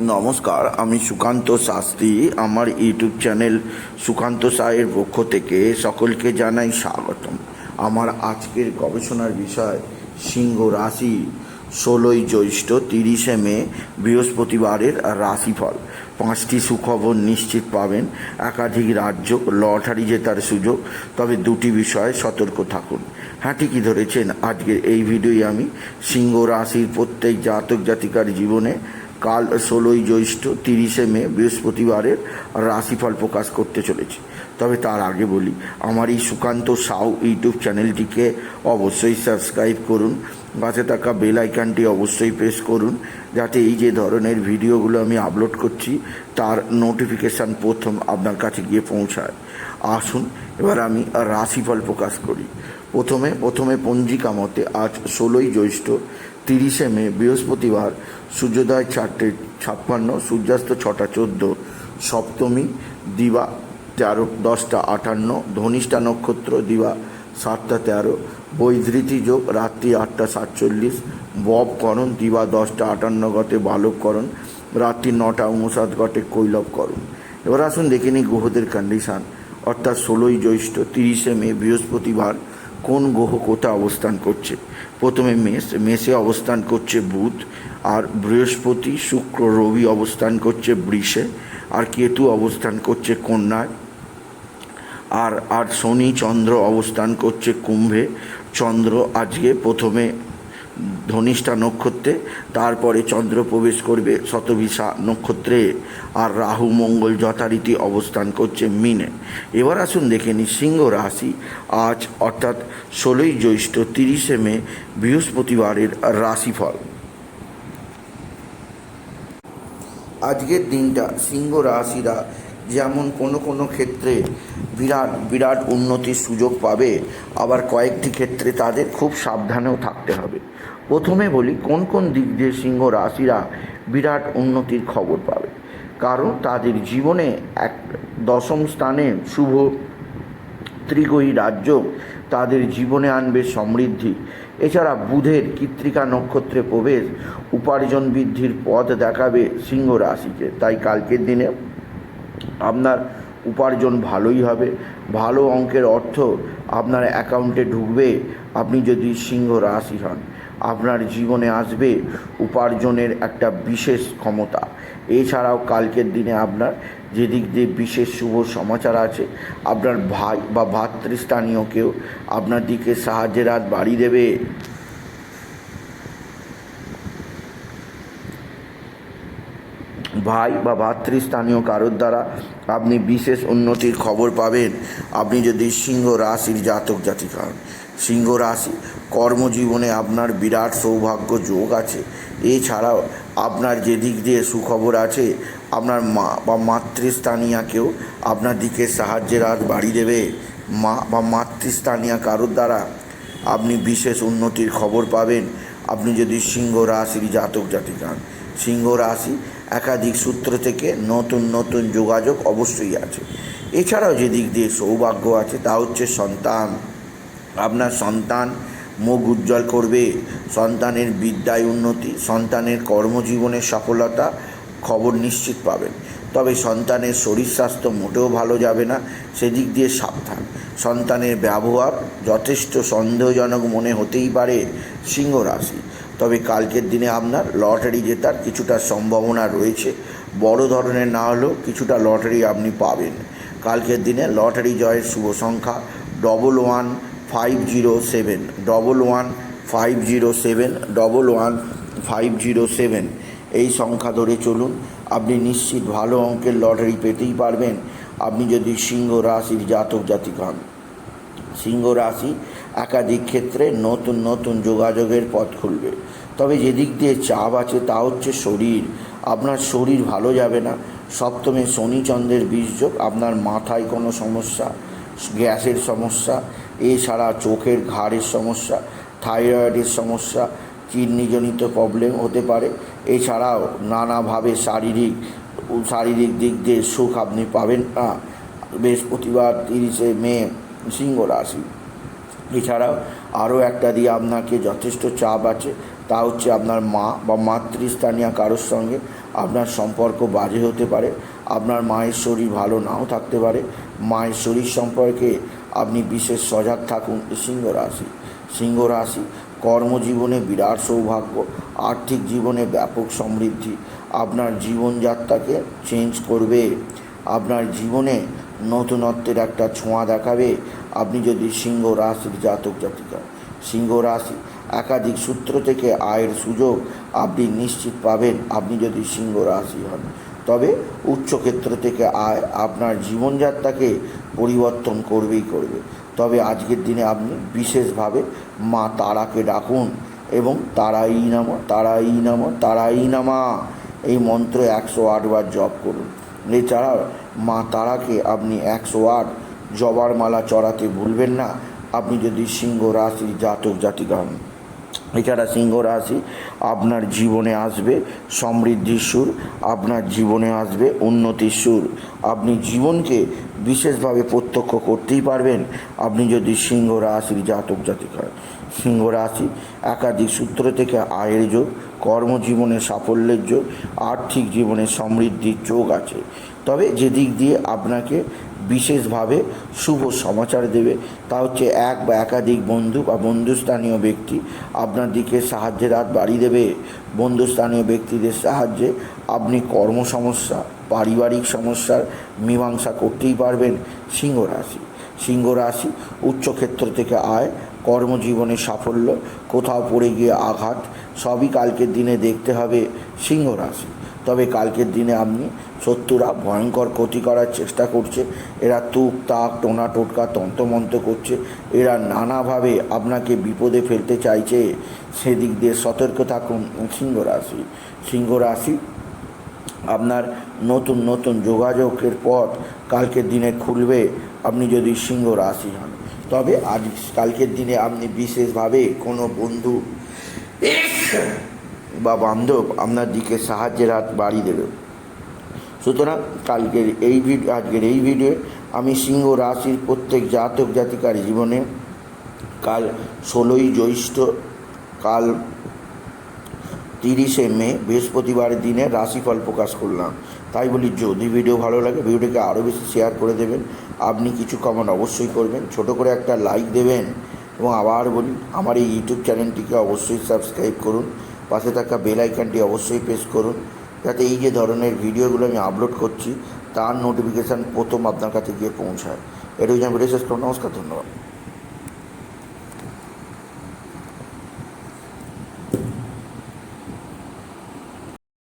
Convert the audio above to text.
নমস্কার, আমি সুকান্ত শাস্ত্রী। আমার ইউটিউব চ্যানেল সুকান্ত সায়ের পক্ষ থেকে সকলকে জানাই স্বাগতম। আমার আজকের গবেষণার বিষয়, সিংহ রাশি। ষোলোই জ্যৈষ্ঠ তিরিশে মে, বৃহস্পতিবারের রাশিফল। পাঁচটি সুখবর নিশ্চিত পাবেন। একাধিক রাজ্য লটারি জেতার সুযোগ। তবে দুটি বিষয়ে সতর্ক থাকুন। হ্যাঁ ঠিকই ধরেছেন। আজকের এই ভিডিওই আমি সিংহ রাশির প্রত্যেক জাতক জাতিকার জীবনে কাল ষোলোই জ্যৈষ্ঠ তিরিশে মে বৃহস্পতিবারের রাশিফল প্রকাশ করতে চলেছি। তবে তার আগে বলি, আমার এই সুকান্ত সাউ ইউটিউব চ্যানেলটিকে অবশ্যই সাবস্ক্রাইব করুন, পাশে থাকা বেল আইকনটি অবশ্যই প্রেস করুন, যাতে এই যে ধরনের ভিডিওগুলো আমি আপলোড করছি, তার নোটিফিকেশান প্রথম আপনার কাছে গিয়ে পৌঁছায়। আসুন, এবার আমি রাশিফল প্রকাশ করি। প্রথমে প্রথমে পঞ্জিকা মতে আজ ষোলোই জ্যৈষ্ঠ তিরিশে মে, বৃহস্পতিবার, সূর্যোদয় চারটে ছাপ্পান্ন, সূর্যাস্ত ছটা চোদ্দ, সপ্তমী, দিবা তেরো, দশটা আটান্ন, ধনিষ্ঠা নক্ষত্র, দিবা সাতটা তেরো, বৈধৃতি যোগ, রাত্রি আটটা সাতচল্লিশ ববকরণ দিবা দশটা আটান্ন গতে বালককরণ রাত্রি নটা উনষাট গটে কৈলবকরণ এবার আসুন দেখে নিই গ্রহদের কন্ডিশান অর্থাৎ ষোলোই জ্যৈষ্ঠ, তিরিশে মে, বৃহস্পতিবার, কোন গ্রহ কোথায় অবস্থান করছে? প্রথমে মেষ, মেষে অবস্থান করছে বুধ, আর বৃহস্পতি, শুক্র, রবি অবস্থান করছে বৃষে, আর কেতু অবস্থান করছে কন্যায়, আর আর শনি, চন্দ্র অবস্থান করছে কুম্ভে, চন্দ্র আজকে প্রথমে ধনিষ্ঠা নক্ষত্রে, তারপরে চন্দ্র প্রবেশ করবে শতভিসা নক্ষত্রে, আর রাহু মঙ্গল যথারীতি অবস্থান করছে মিনে। এবার আসুন দেখে নিই সিংহ রাশি। আজ অর্থাৎ ষোলোই জ্যৈষ্ঠ তিরিশে মে, বৃহস্পতিবারের রাশিফল। আজকের দিনটা সিংহ রাশিরা যেমন কোনো কোনো ক্ষেত্রে বিরাট বিরাট উন্নতির সুযোগ পাবে, আবার কয়েকটি ক্ষেত্রে তাদের খুব সাবধানেও থাকতে হবে। প্রথমে বলি, কোন কোন দিক দিয়ে সিংহ রাশিরা বিরাট উন্নতির খবর পাবে? কারণ তাদের জীবনে এক দশম স্থানে শুভ ত্রিগয়ী রাজ্য তাদের জীবনে আনবে সমৃদ্ধি। এছাড়া বুধের কৃত্রিকা নক্ষত্রে প্রবেশ উপার্জন বৃদ্ধির পথ দেখাবে সিংহ রাশিকে। তাই কালকের দিনে আপনার উপার্জন ভালোই হবে। ভালো অঙ্কের অর্থ আপনার অ্যাকাউন্টে ঢুকবে। আপনি যদি সিংহ রাশি হন, আপনার জীবনে আসবে উপার্জনের একটা বিশেষ ক্ষমতা। এছাড়াও কালকের দিনে আপনার যেদিক দিয়ে বিশেষ শুভ সমাচার আছে, আপনার ভাই বা ভাতৃস্থানীয় কেউ আপনার দিকে সাহায্যের হাত বাড়িয়ে দেবে। ভাই বা ভাতৃস্থানীয় কারোর দ্বারা আপনি বিশেষ উন্নতির খবর পাবেন। আপনি যদি সিংহ রাশির জাতক জাতিকা হন। সিংহ রাশি, কর্মজীবনে আপনার বিরাট সৌভাগ্য যোগ আছে। এছাড়াও আপনার যে দিক দিয়ে সুখবর আছে, আপনার মা বা মাতৃস্থানীয় কেউ আপনার দিকে সাহায্যের হাত বাড়িয়ে দেবে। মা বা মাতৃস্থানীয় কারোর দ্বারা আপনি বিশেষ উন্নতির খবর পাবেন। আপনি যদি সিংহ রাশির জাতক জাতিকা হন। সিংহ রাশি একাধিক সূত্র থেকে নতুন নতুন যোগাযোগ অবশ্যই আছে। এছাড়াও যে দিক দিয়ে সৌভাগ্য আছে, তা হচ্ছে সন্তান। আপনার সন্তান মুখ উজ্জ্বল করবে, সন্তানের বিদ্যায় উন্নতি, সন্তানের কর্মজীবনের সফলতা খবর নিশ্চিত পাবেন। তবে সন্তানের শরীর স্বাস্থ্য মোটেও ভালো যাবে না, সেদিক দিয়ে সাবধান। সন্তানের ব্যবহার যথেষ্ট সন্দেহজনক মনে হতেই পারে সিংহ রাশি তবে কালকের দিনে আপনার লটারি জেতার কিছুটা সম্ভাবনা রয়েছে। বড় ধরনের না হলেও কিছুটা লটারি আপনি পাবেন। কালকের দিনে লটারি জয়ের শুভ সংখ্যা double one five zero seven double one five zero seven double one five zero seven এই সংখ্যা ধরে চলুন, আপনি নিশ্চিত ভালো অঙ্কের লটারি পেতেই পারবেন। আপনি যদি সিংহ রাশির জাতক জাতিক হন। সিংহ রাশি একাধিক ক্ষেত্রে নতুন নতুন যোগাযোগের পথ খুলবে। তবে যেদিক দিয়ে চাপ আছে তা হচ্ছে শরীর। আপনার শরীর ভালো যাবে না। সপ্তমে শনিচন্দ্রের বীজযোগ, আপনার মাথায় কোনো সমস্যা, গ্যাসের সমস্যা, এছাড়া চোখের ঘাড়ের সমস্যা, থাইরয়েডের সমস্যা, কিডনিজনিত প্রবলেম হতে পারে। এছাড়াও নানাভাবে শারীরিক শারীরিক দিক দিয়ে সুখ আপনি পাবেন না। বৃহস্পতিবার তিরিশে মে, সিংহ রাশি। এছাড়াও আরও একটা দিয়ে আপনাকে যথেষ্ট চাপ আছে। তা হচ্ছে আপনার মা বা মাতৃস্থানীয় কারোর সঙ্গে আপনার সম্পর্ক বাজে হতে পারে, আপনার মায়ের শরীর ভালো নাও থাকতে পারে, মায়ের শরীর সম্পর্কে আপনি বিশেষ সজাগ থাকুন সিংহ রাশি। সিংহ রাশি, কর্মজীবনে বিরাট সৌভাগ্য, আর্থিক জীবনে ব্যাপক সমৃদ্ধি, আপনার জীবনযাত্রাকে চেঞ্জ করবে, আপনার জীবনে নতুনত্বের একটা ছোঁয়া দেখাবে, আপনি যদি সিংহ রাশির জাতক জাতিকা। সিংহ রাশি একাধিক সূত্র থেকে আয়ের সুযোগ আপনি নিশ্চিত পাবেন, আপনি যদি সিংহ রাশি হন। তবে উচ্চক্ষেত্র থেকে আয় আপনার জীবনযাত্রাকে পরিবর্তন করবেই করবে। তবে আজকের দিনে আপনি বিশেষভাবে মা তারাকে ডাকুন এবং তারাই নামা তারাই নামা তারাই নামা এই মন্ত্র একশো আটবার জপ করুন। এছাড়াও মা তারাকে আপনি একশো আট জবার মালা চড়াতে ভুলবেন না। আপনি যদি সিংহ রাশির জাতক জাতিকা হন। এছাড়া সিংহ রাশি, আপনার জীবনে আসবে সমৃদ্ধির সুর, আপনার জীবনে আসবে উন্নতির সুর। আপনি জীবনকে বিশেষভাবে প্রত্যক্ষ করতেই পারবেন। আপনি যদি সিংহ রাশির জাতক জাতিক হয় সিংহ রাশি একাধিক সূত্র থেকে আয়ের যোগ, কর্মজীবনে সাফল্যের যোগ, আর্থিক জীবনে সমৃদ্ধির যোগ আছে। তবে যেদিক দিয়ে আপনাকে বিশেষভাবে শুভ সমাচার দেবে, তা হচ্ছে এক বা একাধিক বন্ধু বা বন্ধুস্থানীয় ব্যক্তি আপনার দিকে সাহায্যের হাত বাড়িয়ে দেবে। বন্ধুস্থানীয় ব্যক্তিদের সাহায্যে আপনি কর্ম সমস্যা পারিবারিক সমস্যার মীমাংসা করতেই পারবেন সিংহ রাশি সিংহ রাশি উচ্চক্ষেত্র থেকে আয়, কর্মজীবনে সাফল্য, কোথাও পড়ে গিয়ে আঘাত, সবই কালকের দিনে দেখতে হবে সিংহ রাশি তবে কালকের দিনে আপনি শত্রুরা ভয়ঙ্কর ক্ষতি করার চেষ্টা করছে। এরা তুক, তাক, টোনা, টোটকা, তন্ত্রমন্ত্র করছে। এরা নানাভাবে আপনাকে বিপদে ফেলতে চাইছে। সেদিক দিয়ে সতর্ক থাকুন সিংহ রাশি। সিংহ রাশি, আপনার নতুন নতুন যোগাযোগের পথ কালকের দিনে খুলবে। আপনি যদি সিংহ রাশি হন, তবে আজ কালকের দিনে আপনি বিশেষভাবে কোনো বন্ধু বা বান্ধব আপনার দিকে সাহায্যের হাত বাড়িয়ে দেবে। সুতরাং কালকের এই ভিডিও আজকের এই ভিডিও আমি সিংহ রাশির প্রত্যেক জাতক জাতিকার জীবনে কাল ষোলোই জ্যৈষ্ঠ, কাল তিরিশে মে বৃহস্পতিবার দিনে রাশিফল প্রকাশ করলাম। তাই বলি, যদি ভিডিও ভালো লাগে, ভিডিওটিকে আরও বেশি শেয়ার করে দেবেন। আপনি কিছু কমেন্ট অবশ্যই করবেন, ছোট করে একটা লাইক দেবেন এবং আবার বলি, আমার এই ইউটিউব চ্যানেলটিকে অবশ্যই সাবস্ক্রাইব করুন। পাশে থাকা বেল আইকনটি অবশ্যই প্রেস করুন। যাতে এই যে ধরনের ভিডিওগুলো আমি আপলোড করছি, তার নোটিফিকেশান প্রথম আপনার কাছে গিয়ে পৌঁছায়। এটুকু আমি রেসেস করুন নমস্কার, ধন্যবাদ।